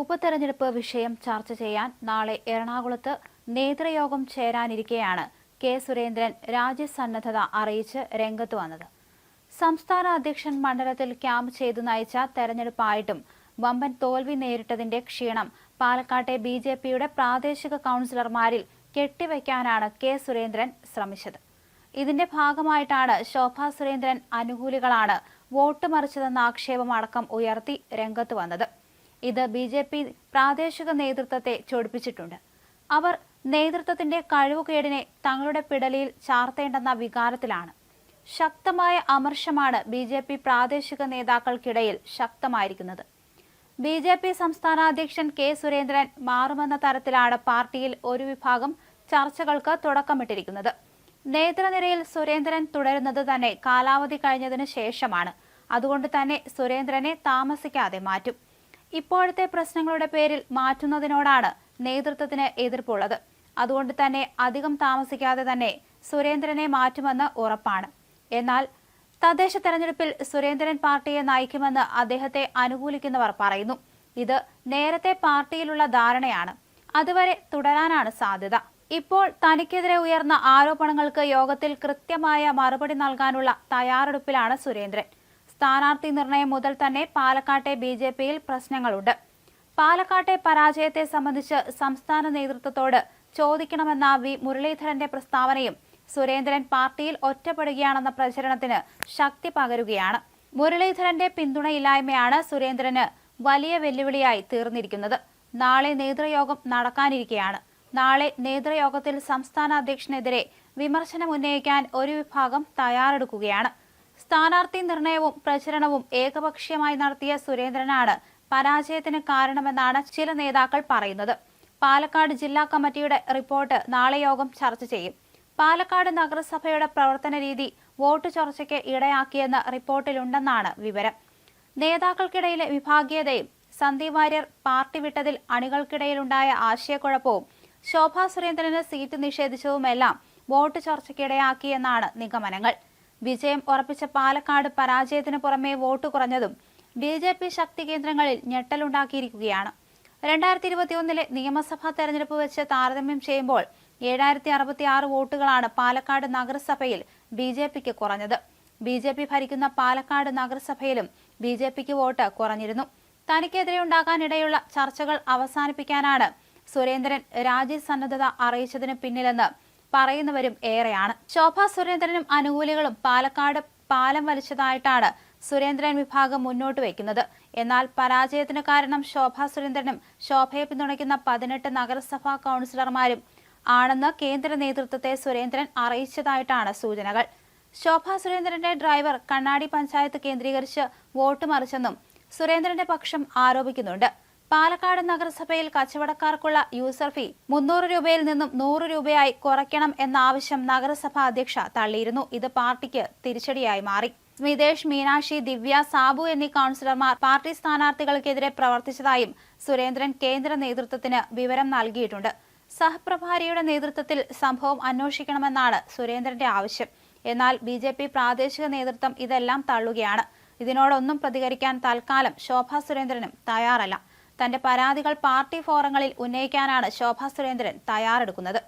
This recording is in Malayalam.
ഉപതെരഞ്ഞെടുപ്പ് വിഷയം ചർച്ച ചെയ്യാൻ നാളെ എറണാകുളത്ത് നേതൃയോഗം ചേരാനിരിക്കെയാണ് കെ സുരേന്ദ്രൻ രാജ്യസന്നദ്ധത അറിയിച്ച് രംഗത്ത് വന്നത്. സംസ്ഥാന അധ്യക്ഷൻ മണ്ഡലത്തിൽ ക്യാമ്പ് ചെയ്തു നയിച്ച തെരഞ്ഞെടുപ്പായിട്ടും വമ്പൻ തോൽവി നേരിട്ടതിന്റെ ക്ഷീണം പാലക്കാട്ടെ ബി ജെ പിയുടെ പ്രാദേശിക കൗൺസിലർമാരിൽ കെട്ടിവയ്ക്കാനാണ് കെ സുരേന്ദ്രൻ ശ്രമിച്ചത്. ഇതിന്റെ ഭാഗമായിട്ടാണ് ശോഭാ സുരേന്ദ്രൻ അനുകൂലികളാണ് വോട്ട് മറിച്ചതെന്ന ആക്ഷേപമടക്കം ഉയർത്തി രംഗത്ത് വന്നത്. ഇത് ബി ജെ പി പ്രാദേശിക നേതൃത്വത്തെ ചൊടിപ്പിച്ചിട്ടുണ്ട്. അവർ നേതൃത്വത്തിന്റെ കഴിവുകേടിനെ തങ്ങളുടെ പിടലിയിൽ ചാർത്തേണ്ടെന്ന വികാരത്തിലാണ്. ശക്തമായ അമർഷമാണ് ബി ജെ പി പ്രാദേശിക നേതാക്കൾക്കിടയിൽ ശക്തമായിരിക്കുന്നത്. ബി ജെ പി സംസ്ഥാന അധ്യക്ഷൻ കെ സുരേന്ദ്രൻ മാറുമെന്ന തരത്തിലാണ് പാർട്ടിയിൽ ഒരു വിഭാഗം ചർച്ചകൾക്ക് തുടക്കമിട്ടിരിക്കുന്നത്. നേതൃനിരയിൽ സുരേന്ദ്രൻ തുടരുന്നത് തന്നെ കാലാവധി കഴിഞ്ഞതിന് ശേഷമാണ്. അതുകൊണ്ട് തന്നെ സുരേന്ദ്രനെ താമസിക്കാതെ മാറ്റും. ഇപ്പോഴത്തെ പ്രശ്നങ്ങളുടെ പേരിൽ മാറ്റുന്നതിനോടാണ് നേതൃത്വത്തിന് എതിർപ്പുള്ളത്. അതുകൊണ്ട് തന്നെ അധികം താമസിക്കാതെ തന്നെ സുരേന്ദ്രനെ മാറ്റുമെന്ന് ഉറപ്പാണ്. എന്നാൽ തദ്ദേശ തെരഞ്ഞെടുപ്പിൽ സുരേന്ദ്രൻ പാർട്ടിയെ നയിക്കുമെന്ന് അദ്ദേഹത്തെ അനുകൂലിക്കുന്നവർ പറയുന്നു. ഇത് നേരത്തെ പാർട്ടിയിലുള്ള ധാരണയാണ്. അതുവരെ തുടരാനാണ് സാധ്യത. ഇപ്പോൾ തനിക്കെതിരെ ഉയർന്ന ആരോപണങ്ങൾക്ക് യോഗത്തിൽ കൃത്യമായ മറുപടി നൽകാനുള്ള തയ്യാറെടുപ്പിലാണ് സുരേന്ദ്രൻ. സ്ഥാനാർത്ഥി നിർണയം മുതൽ തന്നെ പാലക്കാട്ടെ ബി ജെ പിയിൽ പ്രശ്നങ്ങളുണ്ട്. പാലക്കാട്ടെ പരാജയത്തെ സംബന്ധിച്ച് സംസ്ഥാന നേതൃത്വത്തോട് ചോദിക്കണമെന്ന വി മുരളീധരന്റെ പ്രസ്താവനയും സുരേന്ദ്രൻ പാർട്ടിയിൽ ഒറ്റപ്പെടുകയാണെന്ന പ്രചരണത്തിന് ശക്തി പകരുകയാണ്. മുരളീധരന്റെ പിന്തുണയില്ലായ്മയാണ് സുരേന്ദ്രന് വലിയ വെല്ലുവിളിയായി തീർന്നിരിക്കുന്നത്. നാളെ നേതൃയോഗം നടക്കാനിരിക്കെയാണ്. നാളെ നേതൃയോഗത്തിൽ സംസ്ഥാന അധ്യക്ഷനെതിരെ വിമർശനം ഉന്നയിക്കാൻ ഒരു വിഭാഗം തയ്യാറെടുക്കുകയാണ്. സ്ഥാനാർത്ഥി നിർണയവും പ്രചരണവും ഏകപക്ഷീയമായി നടത്തിയ സുരേന്ദ്രനാണ് പരാജയത്തിന് കാരണമെന്നാണ് ചില നേതാക്കൾ പറയുന്നത്. പാലക്കാട് ജില്ലാ കമ്മിറ്റിയുടെ റിപ്പോർട്ട് നാളെ യോഗം ചർച്ച ചെയ്യും. പാലക്കാട് നഗരസഭയുടെ പ്രവർത്തന രീതി വോട്ട് ചർച്ചയ്ക്ക് ഇടയാക്കിയെന്ന് റിപ്പോർട്ടിലുണ്ടെന്നാണ് വിവരം. നേതാക്കൾക്കിടയിലെ വിഭാഗീയതയും സന്ദീപ് വാര്യർ പാർട്ടി വിട്ടതിൽ അണികൾക്കിടയിലുണ്ടായ ആശയക്കുഴപ്പവും ശോഭാ സുരേന്ദ്രന് സീറ്റ് നിഷേധിച്ചതുമെല്ലാം വോട്ട് ചർച്ചയ്ക്കിടയാക്കിയെന്നാണ് നിഗമനങ്ങൾ. വിജയം ഉറപ്പിച്ച പാലക്കാട് പരാജയത്തിന് പുറമെ വോട്ട് കുറഞ്ഞതും ബി ജെ പി ശക്തി കേന്ദ്രങ്ങളിൽ ഞെട്ടലുണ്ടാക്കിയിരിക്കുകയാണ്. രണ്ടായിരത്തി ഇരുപത്തിയൊന്നിലെ നിയമസഭാ തെരഞ്ഞെടുപ്പ് വെച്ച് താരതമ്യം ചെയ്യുമ്പോൾ ഏഴായിരത്തി അറുപത്തി ആറ് വോട്ടുകളാണ് പാലക്കാട് നഗരസഭയിൽ ബി ജെ പിക്ക് കുറഞ്ഞത്. ബി ജെ പി ഭരിക്കുന്ന പാലക്കാട് നഗരസഭയിലും ബി ജെ പിക്ക് വോട്ട് കുറഞ്ഞിരുന്നു. തനിക്കെതിരെ ഉണ്ടാകാനിടയുള്ള ചർച്ചകൾ അവസാനിപ്പിക്കാനാണ് സുരേന്ദ്രൻ രാജി സന്നദ്ധത അറിയിച്ചതിന് പിന്നിലെന്ന് പറയുന്നവരും ഏറെയാണ്. ശോഭാ സുരേന്ദ്രനും അനുകൂലികളും പാലക്കാട് പാലം വലിച്ചതായിട്ടാണ് സുരേന്ദ്രൻ വിഭാഗം മുന്നോട്ട് വയ്ക്കുന്നത് എന്നാൽ പരാജയത്തിന് കാരണം ശോഭാ സുരേന്ദ്രനും ശോഭയെ പിന്തുണയ്ക്കുന്ന പതിനെട്ട് നഗരസഭാ കൗൺസിലർമാരും ആണെന്ന് കേന്ദ്ര നേതൃത്വത്തെ സുരേന്ദ്രൻ അറിയിച്ചതായിട്ടാണ് സൂചനകൾ. ശോഭാ സുരേന്ദ്രന്റെ ഡ്രൈവർ കണ്ണാടി പഞ്ചായത്ത് കേന്ദ്രീകരിച്ച് വോട്ട് മറിച്ചെന്നും സുരേന്ദ്രന്റെ പക്ഷം ആരോപിക്കുന്നുണ്ട്. പാലക്കാട് നഗരസഭയിൽ കച്ചവടക്കാർക്കുള്ള യൂസർ ഫീ മുന്നൂറ് രൂപയിൽ നിന്നും നൂറ് രൂപയായി കുറയ്ക്കണം എന്ന ആവശ്യം നഗരസഭാ അധ്യക്ഷ തള്ളിയിരുന്നു. ഇത് പാർട്ടിക്ക് തിരിച്ചടിയായി മാറി. സ്മിതേഷ് മീനാക്ഷി ദിവ്യ സാബു എന്നീ കൌൺസിലർമാർ പാർട്ടി സ്ഥാനാർത്ഥികൾക്കെതിരെ പ്രവർത്തിച്ചതായും സുരേന്ദ്രൻ കേന്ദ്ര നേതൃത്വത്തിന് വിവരം നൽകിയിട്ടുണ്ട്. സഹപ്രഭാരിയുടെ നേതൃത്വത്തിൽ സംഭവം അന്വേഷിക്കണമെന്നാണ് സുരേന്ദ്രന്റെ ആവശ്യം. എന്നാൽ ബി ജെ പി പ്രാദേശിക നേതൃത്വം ഇതെല്ലാം തള്ളുകയാണ്. ഇതിനോടൊന്നും പ്രതികരിക്കാൻ തൽക്കാലം ശോഭാ സുരേന്ദ്രനും തയ്യാറല്ല. തന്റെ പരാതികൾ പാർട്ടി ഫോറങ്ങളിൽ ഉന്നയിക്കാനാണ് ശോഭാ സുരേന്ദ്രൻ തയ്യാറെടുക്കുന്നത്